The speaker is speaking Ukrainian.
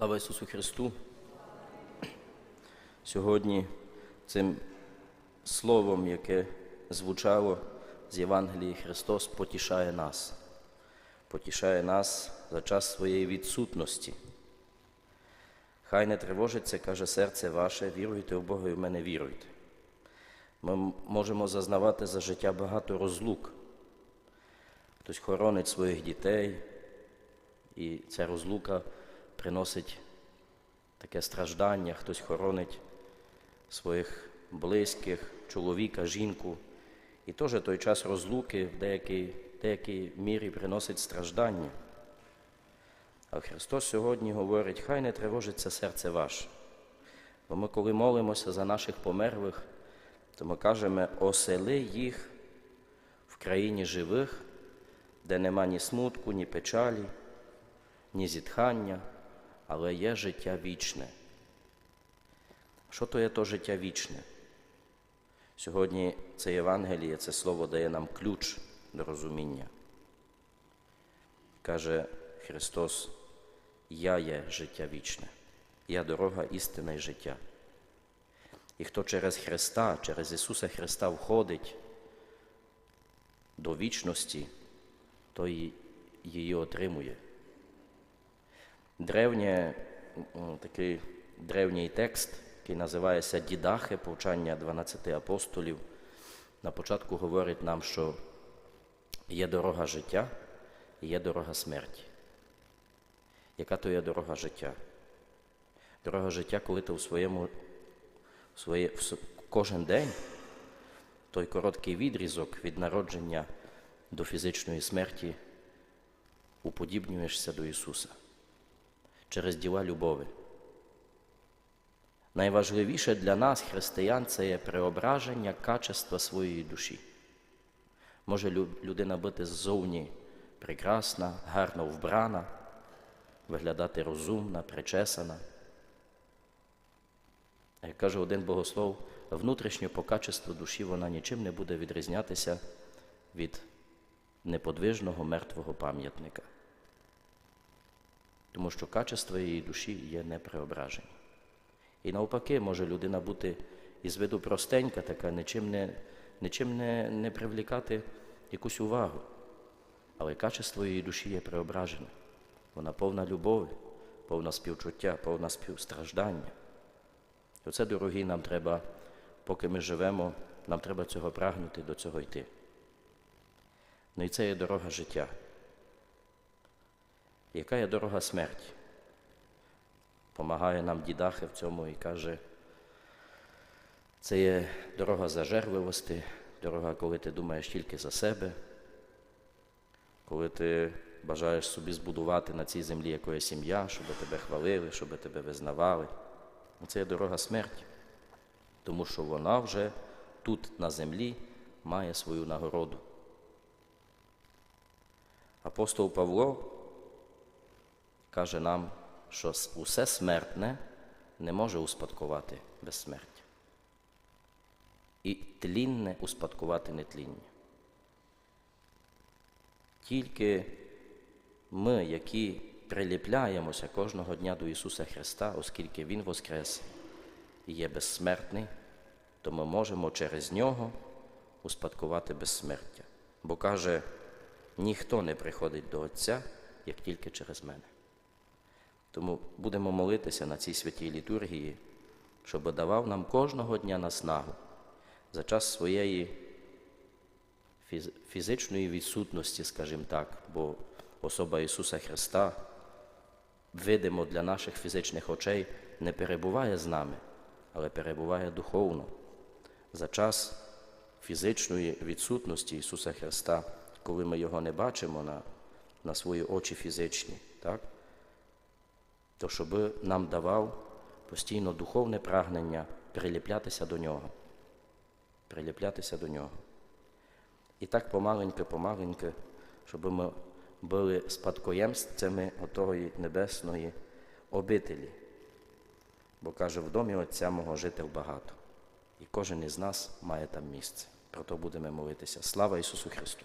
Слава Ісусу Христу! Сьогодні цим словом, яке звучало з Євангелії Христос, потішає нас, потішає нас за час своєї відсутності. Хай не тривожиться, каже серце ваше, віруйте в Бога і в мене віруйте. Ми можемо зазнавати за життя багато розлук. Хтось хоронить своїх дітей, і ця розлука приносить таке страждання, хтось хоронить своїх близьких, чоловіка, жінку. І теж той час розлуки в деякій, деякій мірі приносить страждання. А Христос сьогодні говорить, хай не тривожиться серце ваше. Бо ми, коли молимося за наших померлих, то ми кажемо, осели їх в країні живих, де нема ні смутку, ні печалі, ні зітхання, але є життя вічне. Що то є то життя вічне? Сьогодні це Євангеліє, це слово дає нам ключ до розуміння. Каже Христос, Я є життя вічне, я дорога, істина і життя. І хто через Христа, через Ісуса Христа входить до вічності, той її отримує. Древнє, такий древній текст, який називається Дідахи, повчання 12 апостолів, на початку говорить нам, що є дорога життя і є дорога смерті. Яка то є дорога життя? Дорога життя, коли ти у своєму в своє, в, кожен день той короткий відрізок від народження до фізичної смерті уподібнюєшся до Ісуса через діла любові. Найважливіше для нас, християн, це є преображення качества своєї душі. Може людина бути ззовні прекрасна, гарно вбрана, виглядати розумна, причесана. Як каже один богослов, внутрішньо по качеству душі вона нічим не буде відрізнятися від неподвижного мертвого пам'ятника. Тому що качество її душі є непреображені. І навпаки, може людина бути із виду простенька, така, нічим не нічим не, не привлікати якусь увагу. Але качество її душі є преображене. Вона повна любові, повна співчуття, повна співстраждання. І оце, дорогі, нам треба, поки ми живемо, нам треба цього прагнути, до цього йти. Ну і це є дорога життя. Яка є дорога смерті? Помагає нам дідахи в цьому і каже, це є дорога зажерливості, дорога, коли ти думаєш тільки за себе, коли ти бажаєш собі збудувати на цій землі якоїсь сім'я, щоб тебе хвалили, щоб тебе визнавали. Це є дорога смерті, тому що вона вже тут на землі має свою нагороду. Апостол Павло каже нам, що усе смертне не може успадкувати безсмертя. І тлінне успадкувати нетління. Тільки ми, які приліпляємося кожного дня до Ісуса Христа, оскільки Він воскрес і є безсмертний, то ми можемо через Нього успадкувати безсмертя. Бо каже, ніхто не приходить до Отця, як тільки через мене. Тому будемо молитися на цій святій літургії, щоб давав нам кожного дня наснагу за час своєї фізичної відсутності, скажімо так, бо особа Ісуса Христа, видимо для наших фізичних очей, не перебуває з нами, але перебуває духовно. За час фізичної відсутності Ісуса Христа, коли ми Його не бачимо на, на свої очі фізичні, так? То щоб нам давав постійно духовне прагнення приліплятися до Нього. Приліплятися до Нього. І так помаленьки, помаленьки, щоб ми були спадкоємцями отої небесної обителі. Бо каже, в домі Отця мого житель багато, і кожен із нас має там місце. Про то будемо молитися. Слава Ісусу Христу!